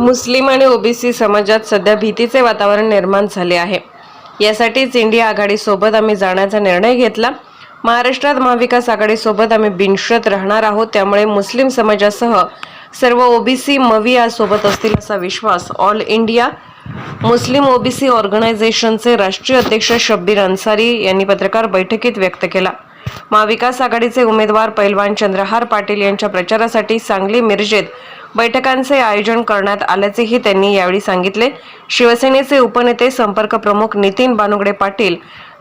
मुस्लिम आणि ओबीसी समाजात सध्या भीतीचे वातावरण निर्माण झाले आहे. यासाठीच इंडिया आघाडीसोबत आम्ही जाण्याचा निर्णय घेतला. महाराष्ट्रात महाविकास आघाडीसोबत आम्ही बिनशत राहणार आहोत. त्यामुळे मुस्लिम समाजासह सर्व ओबीसी मविया सोबत असतील असा विश्वास ऑल इंडिया मुस्लिम ओबीसी ऑर्गनायझेशनचे राष्ट्रीय अध्यक्ष शब्बीर अन्सारी यांनी पत्रकार बैठकीत व्यक्त केला. महाविकास आघाडीचे उमेदवार पैलवान चंद्रहार पाटील यांच्या प्रचारासाठी सांगली मिरजेत बैठकांचे आयोजन करण्यात आल्याचेही त्यांनी यावेळी सांगितले. शिवसेनेचे उपनेते संपर्क प्रमुख नितीन बानुगडे पाटील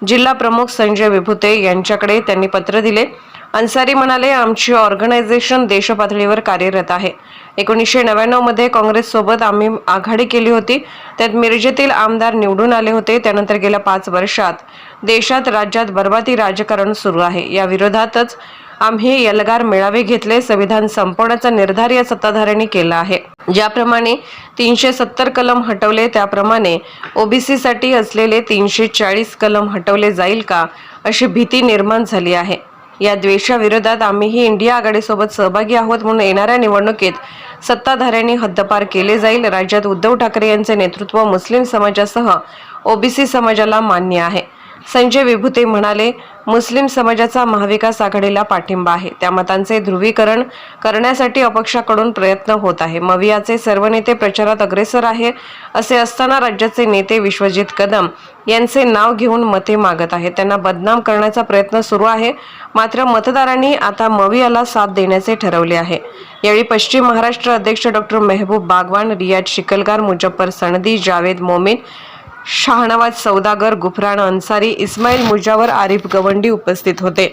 जिल्हा प्रमुख संजय विभुते यांच्याकडे त्यांनी पत्र दिले. अन्सारी म्हणाले आमची ऑर्गनायझेशन देशपातळीवर कार्यरत आहे. एकोणीसशे नव्याण्णवमध्ये काँग्रेससोबत आम्ही आघाडी केली होती. त्यात मिरजेतील आमदार निवडून आले होते. त्यानंतर गेल्या पाच वर्षात देशात राज्यात बर्बादी राजकारण सुरू आहे. या विरोधातच आम्ही एल्गार मेळावे घेतले संविधान संपवण्याचा निर्धार या सत्ताधाऱ्यांनी केला आहे. ज्याप्रमाणे तीनशे सत्तर कलम हटवले त्याप्रमाणे ओबीसीसाठी असलेले तीनशे चाळीस कलम हटवले जाईल का अशी भीती निर्माण झाली आहे. या द्वेषाविरोधात आम्हीही इंडिया आघाडीसोबत सहभागी आहोत म्हणून येणाऱ्या निवडणुकीत सत्ताधाऱ्यांनी हद्दपार केले जाईल राज्यात उद्धव ठाकरे यांचे नेतृत्व मुस्लिम समाजासह ओबीसी समाजाला मान्य आहे. संजय विभूते म्हणाले मुस्लिम समाजाचा महाविकास आघाडीला पाठिंबा आहे. त्या मतांचे ध्रुवीकरण करण्यासाठी अपक्षाकडून प्रयत्न होत आहे. मवियाचे सर्व नेते प्रचारात अग्रेसर आहे असे असताना राज्याचे नेते विश्वजित कदम यांचे नाव घेऊन मते मागत आहेत. त्यांना बदनाम करण्याचा प्रयत्न सुरू आहे मात्र मतदारांनी आता मवियाला साथ देण्याचे ठरवले आहे. यावेळी पश्चिम महाराष्ट्र अध्यक्ष डॉक्टर मेहबूब बागवान रियाज शिकलगार मुजफ्फर सनदी जावेद मोमीन शहानवाज सौदागर गुफरान अन्सारी इस्माईल मुजावर आरिफ गवंडी उपस्थित होते.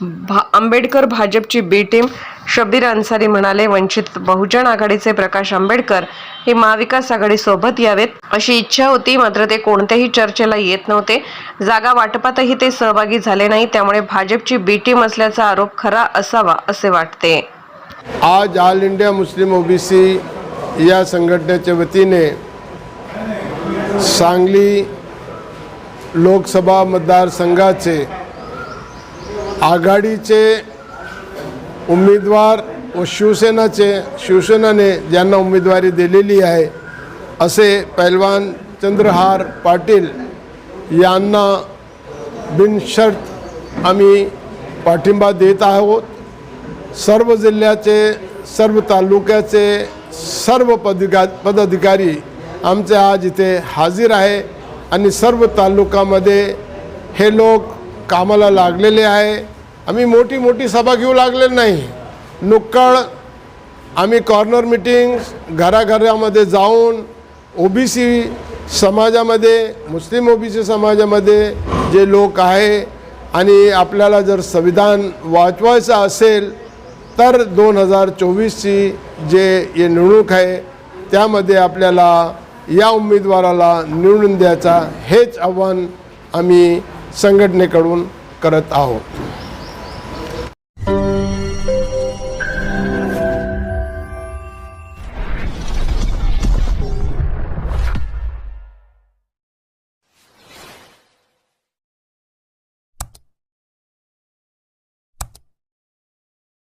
भा आंबेडकर भाजपची बी टीम शब्बीर अन्सारी म्हणाले वंचित बहुजन आघाडीचे प्रकाश आंबेडकर हे महाविकास आघाडीसोबत यावेत अशी इच्छा होती मात्र ते कोणत्याही चर्चेला येत नव्हते. जागा वाटपातही ते सहभागी झाले नाही त्यामुळे भाजपची बी टीम असल्याचा आरोप खरा असावा असे वाटते. आज ऑल इंडिया मुस्लिम ओबीसी या संघटनेच्या वतीने सांगली लोकसभा मतदारसंघाचे आघाडीचे उमेदवार व शिवसेनाचे शिवसेनाने ज्यांना उमेदवारी दिलेली आहे असे पैलवान चंद्रहार पाटील यांना बिनशर्त आम्ही पाठिंबा देत आहोत. सर्व जिल्ह्याचे सर्व तालुक्याचे सर्व पदिका पदाधिकारी आमचे आज इथे हाजीर आहे आणि सर्व तालुकामध्ये हे लोक कामाला लागलेले आहे. आम्ही मोठी मोठी सभा घेऊ लागले नाही. नुक्कळ आम्ही कॉर्नर मिटिंग्स घराघरामध्ये जाऊन ओ बी सी समाजामध्ये मुस्लिम ओबीसी समाजामध्ये जे लोक आहे आणि आपल्याला जर संविधान वाचवायचं असेल तर दोन हजार चोवीसची जे ये निवडणूक आहे त्यामध्ये आपल्याला या उमेदवाराला निवडून द्यायचा हेच आव्हान आम्ही संघटनेकडून करत आहोत.